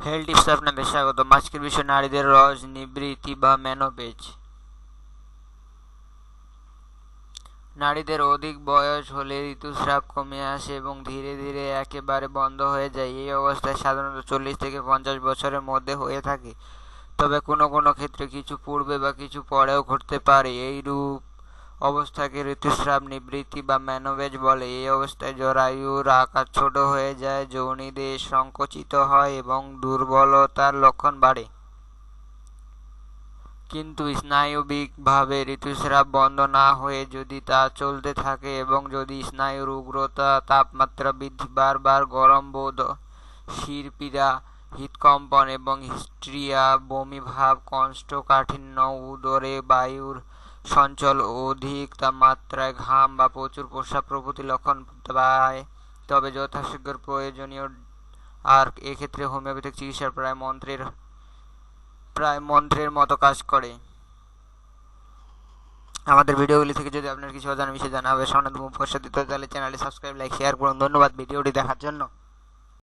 হেল tips স্বাগত। আজকের বিষয়, নারীদের রস, নিবৃত্তি বা মেনোপেজ নারীদের অধিক বয়স হলে ঋতুস্রাব কমে আসে এবং ধীরে ধীরে একেবারে বন্ধ হয়ে যায়। এই অবস্থায় সাধারণত চল্লিশ থেকে পঞ্চাশ বছরের মধ্যে হয়ে থাকে। তবে কোনো কোনো ক্ষেত্রে কিছু পূর্বে বা কিছু পরেও ঘটতে পারে। এই রূপ অবস্থাকে ঋতুস্রাব, নিবৃত্তি বা ম্যানোভেজ বলে। এই অবস্থায় জরায়ুর আকার ছোট হয়ে যায় যৌনিদেশ সংকুচিত হয় এবং দুর্বলতার লক্ষণ বাড়ে। কিন্তু স্নায়বিকভাবে ঋতুস্রাব বন্ধ না হয়ে যদি তা চলতে থাকে এবং যদি স্নায়ুর উগ্রতা, তাপমাত্রা বৃদ্ধি, বারবার গরম বোধ, শিরপীড়া হৃদকম্পন এবং হিস্ট্রিয়া বমিভাব কণ্ঠকাঠিন্য উদরে বায়ুর সঞ্চল অধিক তাপমাত্রায় ঘাম বা প্রচুর প্রস্রাব প্রভৃতি লক্ষণ পায়। তবে যথাশীঘ্র প্রয়োজনীয় আর এক্ষেত্রে হোমিওপ্যাথিক চিকিৎসার প্রায় মন্ত্রের প্রায় মন্ত্রের মতো কাজ করে। আমাদের ভিডিওগুলি থেকে যদি আপনার কিছু অজানা বিষয় জানা হবে সনাতন দিতে তাহলে চ্যানেলটি সাবস্ক্রাইব, লাইক শেয়ার করুন। ধন্যবাদ ভিডিওটি দেখার জন্য।